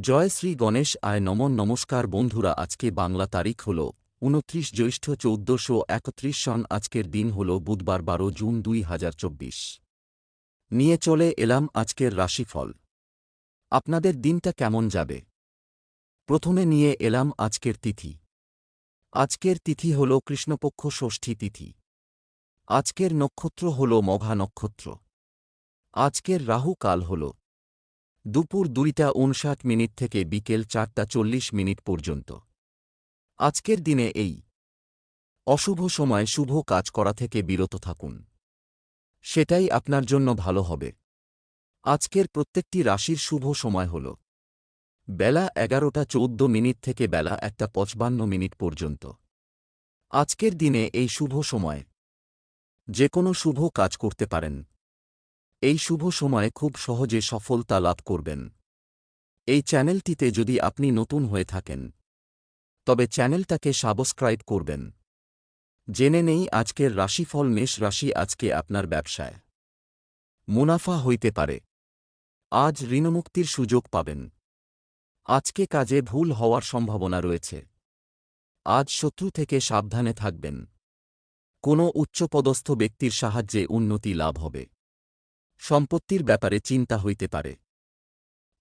জয় শ্রী গণেশ, আয় নমন নমস্কার বন্ধুরা, আজকে বাংলা তারিখ হল উনত্রিশ জ্যৈষ্ঠ চৌদ্দশো একত্রিশ সন, আজকের দিন হল বুধবার বারো জুন দুই হাজার চব্বিশ। নিয়ে চলে এলাম আজকের রাশিফল। আপনাদের দিনটা কেমন যাবে? প্রথমে নিয়ে এলাম আজকের তিথি। আজকের তিথি হল কৃষ্ণপক্ষ ষষ্ঠী তিথি। আজকের নক্ষত্র হল মঘা নক্ষত্র। আজকের রাহু কাল হল। দুপুর দুইটা উনষাট মিনিট থেকে বিকেল চারটা চল্লিশ মিনিট পর্যন্ত। আজকের দিনে এই। অশুভ সময় শুভ কাজ করা থেকে বিরত থাকুন। সেটাই আপনার জন্য ভালো হবে। আজকের প্রত্যেকটি রাশির শুভ সময় হল। বেলা এগারোটা চৌদ্দ মিনিট থেকে বেলা একটা পঁচপান্ন মিনিট পর্যন্ত। আজকের দিনে এই শুভ সময়। যে কোনো শুভ কাজ করতে পারেন। এই শুভ সময়ে খুব সহজে সফলতা লাভ করবেন। এই চ্যানেলটিতে যদি আপনি নতুন হয়ে থাকেন, তবে চ্যানেলটাকে সাবস্ক্রাইব করবেন। জেনে নেই আজকের রাশিফল মেষ রাশি আজকে আপনার ব্যবসায়। মুনাফা হইতে পারে। আজ ঋণমুক্তির সুযোগ পাবেন। আজকে কাজে ভুল হওয়ার সম্ভাবনা রয়েছে। আজ শত্রু থেকে সাবধানে থাকবেন। কোনো উচ্চপদস্থ ব্যক্তির সাহায্যে উন্নতি লাভ হবে। সম্পত্তির ব্যাপারে চিন্তা হইতে পারে।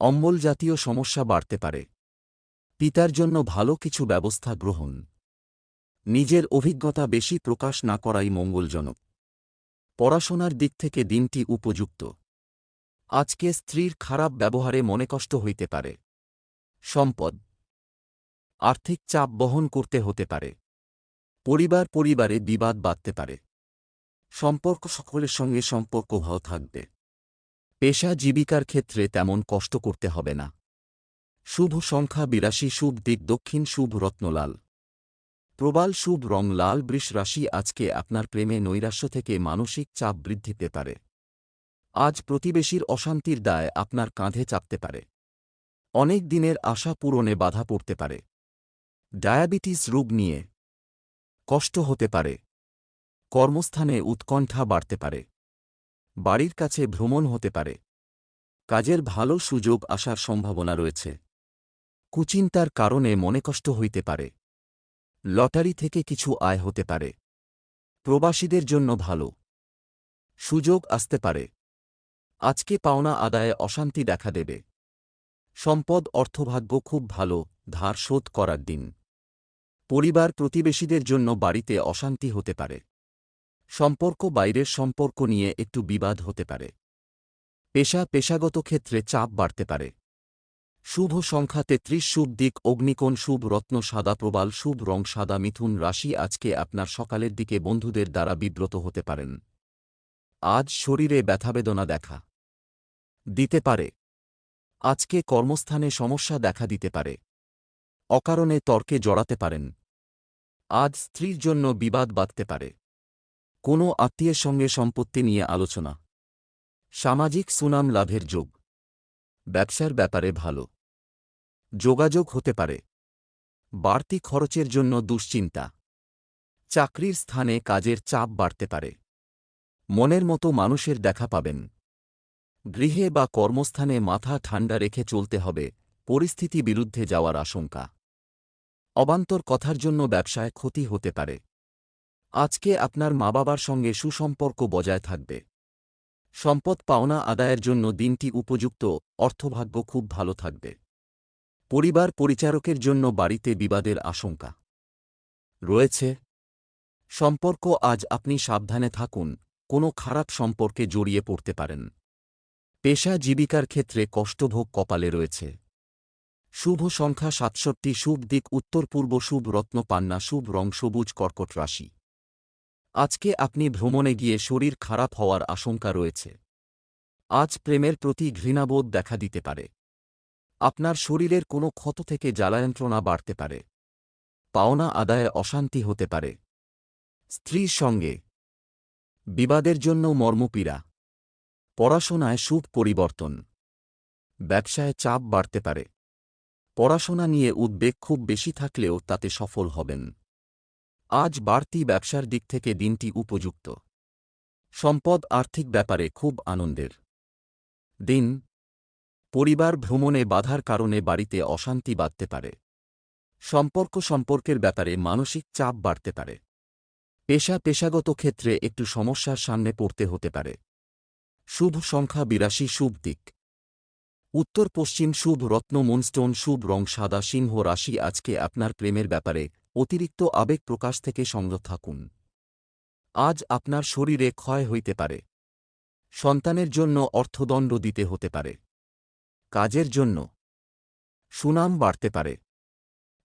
অম্বল জাতীয় সমস্যা বাড়তে পারে। পিতার জন্য ভালো কিছু ব্যবস্থা গ্রহণ। নিজের অভিজ্ঞতা বেশি প্রকাশ না করাই মঙ্গলজনক। পড়াশোনার দিক থেকে দিনটি উপযুক্ত। আজকে স্ত্রীর খারাপ ব্যবহারে মনে কষ্ট হইতে পারে। সম্পদ। আর্থিক চাপ বহন করতে হতে পারে। পরিবার পরিবারে বিবাদ বাঁধতে পারে। সম্পর্ক সকলের সঙ্গে সম্পর্ক ভালো থাকবে। পেশা জীবিকার ক্ষেত্রে তেমন কষ্ট করতে হবে না। শুভ সংখ্যা বিরাশি, শুভ দিক দক্ষিণ, শুভ রত্নলাল। প্রবাল, শুভ রং লাল, বৃষ রাশি আজকে আপনার প্রেমে নৈরাশ্য থেকে মানসিক চাপ বৃদ্ধি পেতে পারে। আজ প্রতিবেশীর অশান্তির দায় আপনার কাঁধে চাপতে পারে। অনেক দিনের আশা পূরণে বাধা পড়তে পারে। ডায়াবেটিস রোগ নিয়ে কষ্ট হতে পারে। কর্মস্থানে উৎকণ্ঠা বাড়তে পারে। বাড়ির কাছে ভ্রমণ হতে পারে। কাজের ভালো সুযোগ আসার সম্ভাবনা রয়েছে। কুচিন্তার কারণে মনে কষ্ট হইতে পারে। লটারি থেকে কিছু আয় হতে পারে। প্রবাসীদের জন্য ভালো। সুযোগ আসতে পারে। আজকে পাওনা আদায়ে অশান্তি দেখা দেবে। সম্পদ অর্থভাগ্য খুব ভালো, ধার শোধ করার দিন। পরিবার প্রতিবেশীদের জন্য বাড়িতে অশান্তি হতে পারে। সম্পর্ক বাইরের সম্পর্ক নিয়ে একটু বিবাদ হতে পারে। পেশা পেশাগত ক্ষেত্রে চাপ বাড়তে পারে। শুভ সংখ্যা তেত্রিশ, শুভ দিক, অগ্নিকোণ, শুভ রত্ন, সাদা প্রবাল, শুভ রং, সাদা মিথুন রাশি আজকে আপনার সকালের দিকে বন্ধুদের দ্বারা বিব্রত হতে পারেন। আজ শরীরে ব্যথাবেদনা দেখা দিতে পারে। আজকে কর্মস্থানে সমস্যা দেখা দিতে পারে। অকারণে তর্কে জড়াতে পারেন। আজ স্ত্রীর জন্য বিবাদ বাঁধতে পারে। কোনো আত্মীয়ের সঙ্গে সম্পত্তি নিয়ে আলোচনা। সামাজিক সুনাম লাভের যোগ। ব্যবসার ব্যাপারে ভালো। যোগাযোগ হতে পারে। বাড়তি খরচের জন্য দুশ্চিন্তা। চাকরির স্থানে কাজের চাপ বাড়তে পারে। মনের মতো মানুষের দেখা পাবেন। গৃহে বা কর্মস্থানে মাথা ঠান্ডা রেখে চলতে হবে, পরিস্থিতি বিরুদ্ধে যাওয়ার আশঙ্কা। অবান্তর কথার জন্য ব্যবসায় ক্ষতি হতে পারে। আজকে আপনার মা বাবার সঙ্গে সুসম্পর্ক বজায় থাকবে। সম্পদ পাওনা আদায়ের জন্য দিনটি উপযুক্ত, অর্থভাগ্য খুব ভালো থাকবে। পরিবার পরিচারকের জন্য বাড়িতে বিবাদের আশঙ্কা। রয়েছে। সম্পর্ক আজ আপনি সাবধানে থাকুন, কোনো খারাপ সম্পর্কে জড়িয়ে পড়তে পারেন। পেশা জীবিকার ক্ষেত্রে কষ্টভোগ কপালে রয়েছে। শুভ সংখ্যা সাতষট্টি, শুভ দিক, উত্তর পূর্ব শুভ রত্ন পান্না, শুভ রং, সবুজ কর্কট রাশি। আজকে আপনি ভ্রমণে গিয়ে শরীর খারাপ হওয়ার আশঙ্কা রয়েছে। আজ প্রেমের প্রতি ঘৃণাবোধ দেখা দিতে পারে। আপনার শরীরের কোনো ক্ষত থেকে জ্বালায়ন্ত্রণা বাড়তে পারে। পাওনা আদায়ে অশান্তি হতে পারে। স্ত্রীর সঙ্গে। বিবাদের জন্য মর্মপীড়া। পড়াশোনায় সুখ পরিবর্তন। ব্যবসায় চাপ বাড়তে পারে। পড়াশোনা নিয়ে উদ্বেগ খুব বেশি থাকলেও তাতে সফল হবেন। আজ বাড়তি ব্যবসার দিক থেকে দিনটি উপযুক্ত। সম্পদ আর্থিক ব্যাপারে খুব আনন্দের। দিন, পরিবার ভ্রমণে বাধার কারণে বাড়িতে অশান্তি বাঁধতে পারে। সম্পর্ক সম্পর্কের ব্যাপারে মানসিক চাপ বাড়তে পারে। পেশা পেশাগত ক্ষেত্রে একটু সমস্যার সামনে পড়তে হতে পারে। শুভ সংখ্যা বিরাশি, শুভ দিক। উত্তর পশ্চিম শুভ রত্ন, মুনস্টোন, শুভ রং, সাদা সিংহ রাশি আজকে আপনার প্রেমের ব্যাপারে অতিরিক্ত আবেগ প্রকাশ থেকে সংযত থাকুন। আজ আপনার শরীরে ক্ষয় হইতে পারে। সন্তানের জন্য অর্থদণ্ড দিতে হতে পারে। কাজের জন্য সুনাম বাড়তে পারে।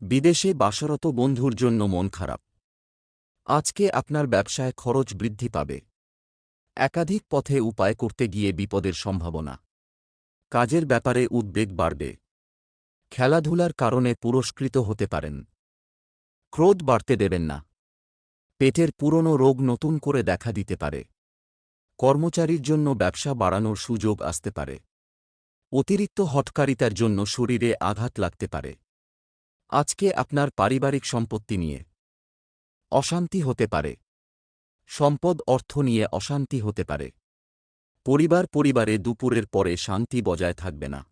বিদেশে বাসরত বন্ধুর জন্য মন খারাপ। আজকে আপনার ব্যবসায় খরচ বৃদ্ধি পাবে। একাধিক পথে উপায় করতে গিয়ে বিপদের সম্ভাবনা। কাজের ব্যাপারে উদ্বেগ বাড়বে। খেলাধুলার কারণে পুরস্কৃত হতে পারেন। ক্রোধ বাড়তে দেবেন না। পেটের পুরনো রোগ নতুন করে দেখা দিতে পারে। কর্মচারীর জন্য ব্যবসা বাড়ানোর সুযোগ আসতে পারে। অতিরিক্ত হটকারিতার জন্য শরীরে আঘাত লাগতে পারে। আজকে আপনার পারিবারিক সম্পত্তি নিয়ে অশান্তি হতে পারে। সম্পদ অর্থ নিয়ে অশান্তি হতে পারে। পরিবার পরিবারে দুপুরের পরে শান্তি বজায় থাকবে না।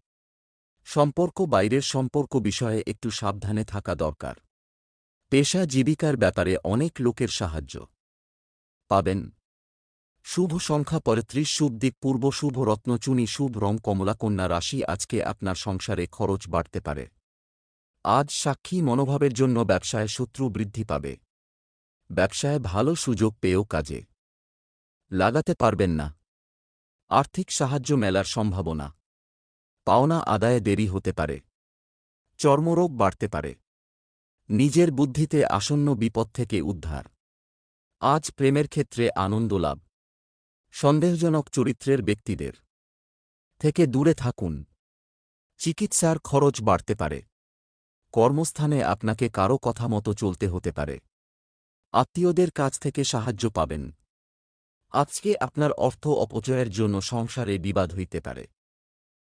সম্পর্ক বাইরের সম্পর্ক বিষয়ে একটু সাবধানে থাকা দরকার। পেশা জীবিকার ব্যাপারে অনেক লোকের সাহায্য। পাবেন। শুভ সংখ্যা পঁয়ত্রিশ শুভ দিক পূর্ব, শুভ রত্নচুনি শুভ রং কমলাকন্যা রাশি, আজকে আপনার সংসারে খরচ বাড়তে পারে। আজ সাক্ষী মনোভাবের জন্য ব্যবসায় শত্রু বৃদ্ধি পাবে। ব্যবসায় ভালো সুযোগ পেয়েও কাজে। লাগাতে পারবেন না। আর্থিক সাহায্য মেলার সম্ভাবনা। পাওনা আদায়ে দেরি হতে পারে। চর্মরোগ বাড়তে পারে। নিজের বুদ্ধিতে আসন্ন বিপদ থেকে উদ্ধার। আজ প্রেমের ক্ষেত্রে আনন্দ লাভ। সন্দেহজনক চরিত্রের ব্যক্তিদের থেকে দূরে থাকুন। চিকিৎসার খরচ বাড়তে পারে। কর্মস্থানে আপনাকে কারও কথা মতো চলতে হতে পারে। আত্মীয়দের কাছ থেকে সাহায্য পাবেন। আজকে আপনার অর্থ অপচয়ের জন্য সংসারে বিবাদ হইতে পারে।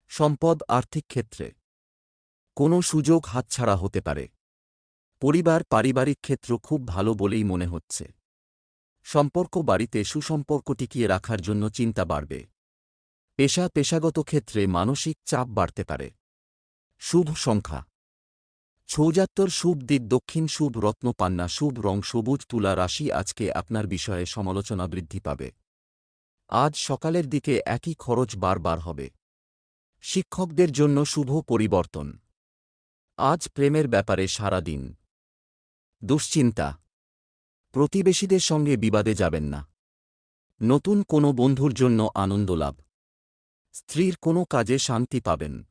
সম্পদ আর্থিক ক্ষেত্রে কোনো সুযোগ হাতছাড়া হতে পারে। পরিবার পারিবারিক ক্ষেত্র খুব ভালো বলেই মনে হচ্ছে। সম্পর্ক বাড়িতে সুসম্পর্ক টিকিয়ে রাখার জন্য চিন্তা বাড়বে। পেশা পেশাগত ক্ষেত্রে মানসিক চাপ বাড়তে পারে। শুভ সংখ্যা। ছৌজাত্তর শুভ দিক দক্ষিণ শুভ রত্নপান্না শুভ রং সবুজ তুলা রাশি আজকে আপনার বিষয়ে সমালোচনা বৃদ্ধি পাবে। আজ সকালের দিকে একই খরচ বারবার হবে। শিক্ষকদের জন্য শুভ পরিবর্তন। আজ প্রেমের ব্যাপারে সারা দিন দুশ্চিন্তা। প্রতিবেশীদের সঙ্গে বিবাদে যাবেন না। নতুন কোনো বন্ধুর জন্য আনন্দ লাভ। স্ত্রীর কোনো কাজে শান্তি পাবেন।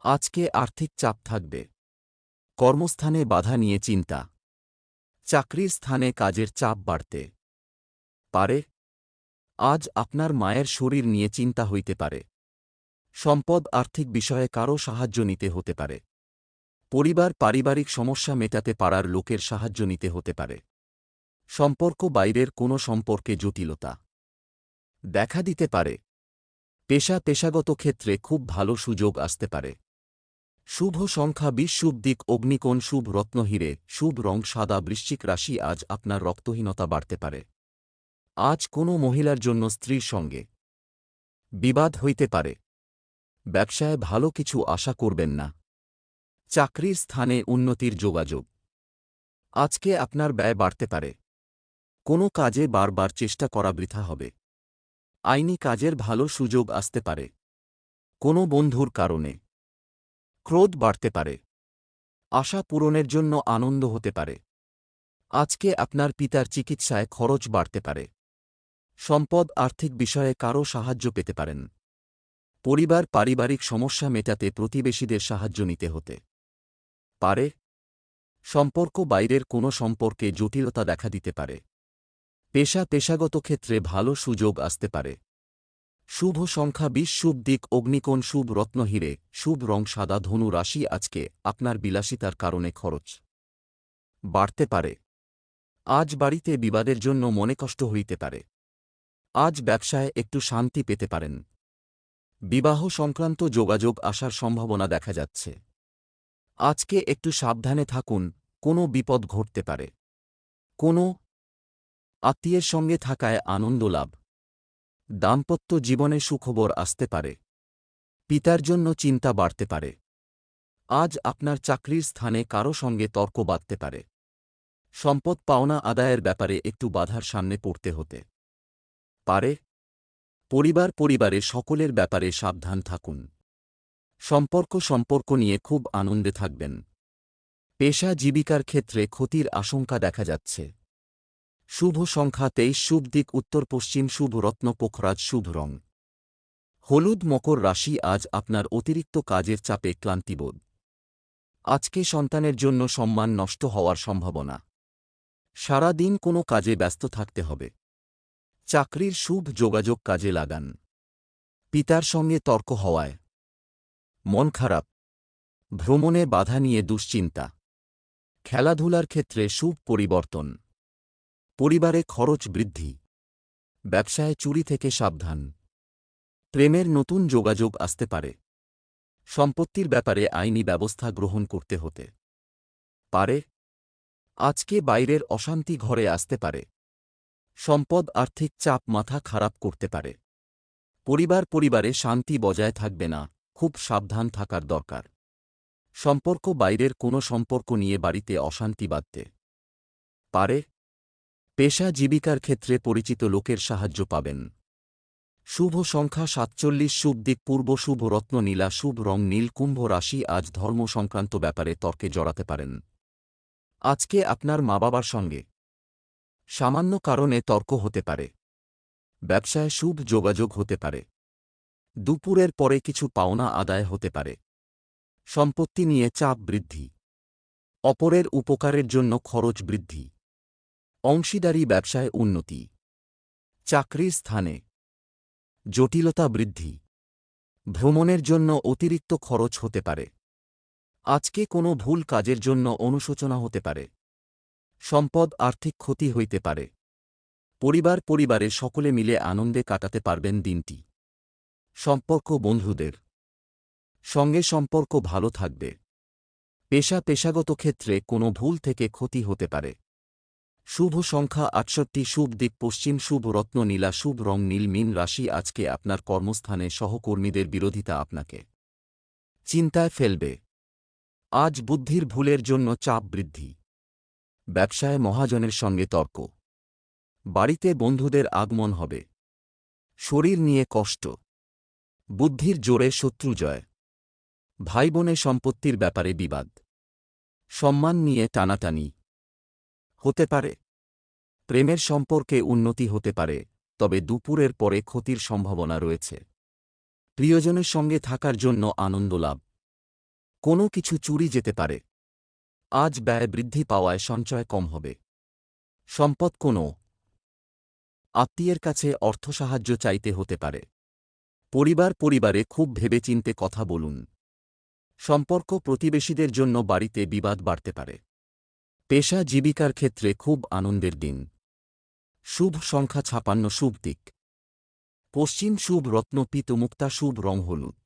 আজকে আর্থিক চাপ থাকবে। কর্মস্থানে বাধা নিয়ে চিন্তা। চাকরির স্থানে কাজের চাপ বাড়তে। পারে। আজ আপনার মায়ের শরীর নিয়ে চিন্তা হইতে পারে। সম্পদ আর্থিক বিষয়ে কারও সাহায্য নিতে হতে পারে। পরিবার পারিবারিক সমস্যা মেটাতে পারার লোকের সাহায্য নিতে হতে পারে। সম্পর্ক বাইরের কোনো সম্পর্কে জটিলতা। দেখা দিতে পারে। পেশা পেশাগত ক্ষেত্রে খুব ভালো সুযোগ আসতে পারে। শুভ সংখ্যা বিশ শুভ দিক, অগ্নিকোণ শুভ রত্নহীরে শুভ রং সাদা, বৃশ্চিক রাশি আজ আপনার রক্তহীনতা বাড়তে পারে। আজ কোনো মহিলার জন্য স্ত্রীর সঙ্গে বিবাদ হইতে পারে। ব্যবসায় ভালো কিছু আশা করবেন না। চাকরির স্থানে উন্নতির যোগাযোগ। আজকে আপনার ব্যয় বাড়তে পারে। কোনো কাজে বারবার চেষ্টা করা বৃথা হবে। আইনি কাজের ভালো সুযোগ আসতে পারে। কোনো বন্ধুর কারণে। ক্রোধ বাড়তে পারে। আশা পূরণের জন্য আনন্দ হতে পারে। আজকে আপনার পিতার চিকিৎসায় খরচ বাড়তে পারে। সম্পদ আর্থিক বিষয়ে কারও সাহায্য পেতে পারেন। পরিবার পারিবারিক সমস্যা মেটাতে প্রতিবেশীদের সাহায্য নিতে হতে। পারে। সম্পর্ক বাইরের কোনো সম্পর্কে জটিলতা দেখা দিতে পারে। পেশা পেশাগত ক্ষেত্রে ভালো সুযোগ আসতে পারে। শুভ সংখ্যা বিশ শুভ দিক, অগ্নিকোণ, শুভ রত্নহীরে শুভ রং, সাদা, ধনু, রাশি আজকে আপনার বিলাসিতার কারণে খরচ বাড়তে পারে। আজ বাড়িতে বিবাদের জন্য মনে কষ্ট হইতে পারে। আজ ব্যবসায় একটু শান্তি পেতে পারেন। বিবাহ সংক্রান্ত যোগাযোগ আসার সম্ভাবনা দেখা যাচ্ছে। আজকে একটু সাবধানে থাকুন, কোনো বিপদ ঘটতে পারে। কোনো আত্মীয়ের সঙ্গে থাকায় আনন্দ লাভ। দাম্পত্য জীবনে সুখবর আসতে পারে। পিতার জন্য চিন্তা বাড়তে পারে। আজ আপনার চাকরির স্থানে কারও সঙ্গে তর্ক বাঁধতে পারে। সম্পদ পাওনা আদায়ের ব্যাপারে একটু বাধার সামনে পড়তে হতে পারে। পরিবার পরিবারে সকলের ব্যাপারে সাবধান থাকুন। সম্পর্ক সম্পর্ক নিয়ে খুব আনন্দে থাকবেন। পেশা জীবিকার ক্ষেত্রে ক্ষতির আশঙ্কা দেখা যাচ্ছে। শুভ সংখ্যা তেইশ, শুভ দিক উত্তর পশ্চিম, শুভ রত্ন পোখরাজ, শুভ রং। হলুদ মকর রাশি আজ আপনার অতিরিক্ত কাজের চাপে ক্লান্তিবোধ। আজকে সন্তানের জন্য সম্মান নষ্ট হওয়ার সম্ভাবনা। সারা দিন কোনো কাজে ব্যস্ত থাকতে হবে। চাকরির শুভ যোগাযোগ কাজে লাগান। পিতার সঙ্গে তর্ক হওয়ায়। মন খারাপ। ভ্রমণে বাধা নিয়ে দুশ্চিন্তা। খেলাধুলার ক্ষেত্রে শুভ পরিবর্তন। পরিবারে খরচ বৃদ্ধি। ব্যবসায় চুরি থেকে সাবধান। প্রেমের নতুন যোগাযোগ আসতে পারে। সম্পত্তির ব্যাপারে আইনি ব্যবস্থা গ্রহণ করতে হতে পারে। আজকে বাইরের অশান্তি ঘরে আসতে পারে। সম্পদ আর্থিক চাপ মাথা খারাপ করতে পারে। পরিবার পরিবারে শান্তি বজায় থাকবে না। খুব সাবধান থাকার দরকার। সম্পর্ক বাইরের কোনো সম্পর্ক নিয়ে বাড়িতে অশান্তি বাঁধতে। পারে। পেশা জীবিকার ক্ষেত্রে পরিচিত লোকের সাহায্য পাবেন। শুভ সংখ্যা সাতচল্লিশ, শুভ দিক পূর্ব, শুভ রত্ন নীলা, শুভ রং নীল, কুম্ভ রাশি আজ ধর্ম সংক্রান্ত ব্যাপারে তর্কে জড়াতে পারেন। আজকে আপনার মা বাবার সঙ্গে। সামান্য কারণে তর্ক হতে পারে। ব্যবসায় শুভ যোগাযোগ হতে পারে। দুপুরের পরে কিছু পাওনা আদায় হতে পারে। সম্পত্তি নিয়ে চাপ বৃদ্ধি। অপরের উপকারের জন্য খরচ বৃদ্ধি। অংশীদারি ব্যবসায় উন্নতি। চাকরির স্থানে। জটিলতা বৃদ্ধি। ভ্রমণের জন্য অতিরিক্ত খরচ হতে পারে। আজকে কোনো ভুল কাজের জন্য অনুশোচনা হতে পারে। সম্পদ আর্থিক ক্ষতি হইতে পারে। পরিবার পরিবারে সকলে মিলে আনন্দে কাটাতে পারবেন দিনটি। সম্পর্ক বন্ধুদের। সঙ্গে সম্পর্ক ভালো থাকবে। পেশা পেশাগত ক্ষেত্রে কোনো ভুল থেকে ক্ষতি হতে পারে। শুভ সংখ্যা আটষট্টি, শুভ দিক পশ্চিম, শুভ রত্ন নীলা, শুভ রং নীল, মিন রাশি আজকে আপনার কর্মস্থানে সহকর্মীদের বিরোধিতা আপনাকে চিন্তায় ফেলবে। আজ বুদ্ধির ভুলের জন্য চাপ বৃদ্ধি। ব্যবসায় মহাজনের সঙ্গে তর্ক। বাড়িতে বন্ধুদের আগমন হবে। শরীর নিয়ে কষ্ট। বুদ্ধির জোরে শত্রু জয়। ভাই বোনে সম্পত্তির ব্যাপারে বিবাদ। সম্মান নিয়ে টানাটানি। হতে পারে। প্রেমের সম্পর্কে উন্নতি হতে পারে, তবে দুপুরের পরে ক্ষতির সম্ভাবনা রয়েছে। প্রিয়জনের সঙ্গে থাকার জন্য আনন্দ লাভ। কোনো কিছু চুরি যেতে পারে। আজ ব্যয় বৃদ্ধি পাওয়ায় সঞ্চয় কম হবে। সম্পদ কোনো। আত্মীয়ের কাছে অর্থ সাহায্য চাইতে হতে পারে। পরিবার পরিবারে খুব ভেবেচিন্তে কথা বলুন। সম্পর্ক প্রতিবেশীদের জন্য বাড়িতে বিবাদ বাড়তে পারে। পেশা জীবিকার ক্ষেত্রে খুব আনন্দের দিন। শুভ সংখ্যা ছাপান্ন শুভ দিক। পশ্চিম শুভ রত্ন পিতমুক্তা শুভ রং হলুদ।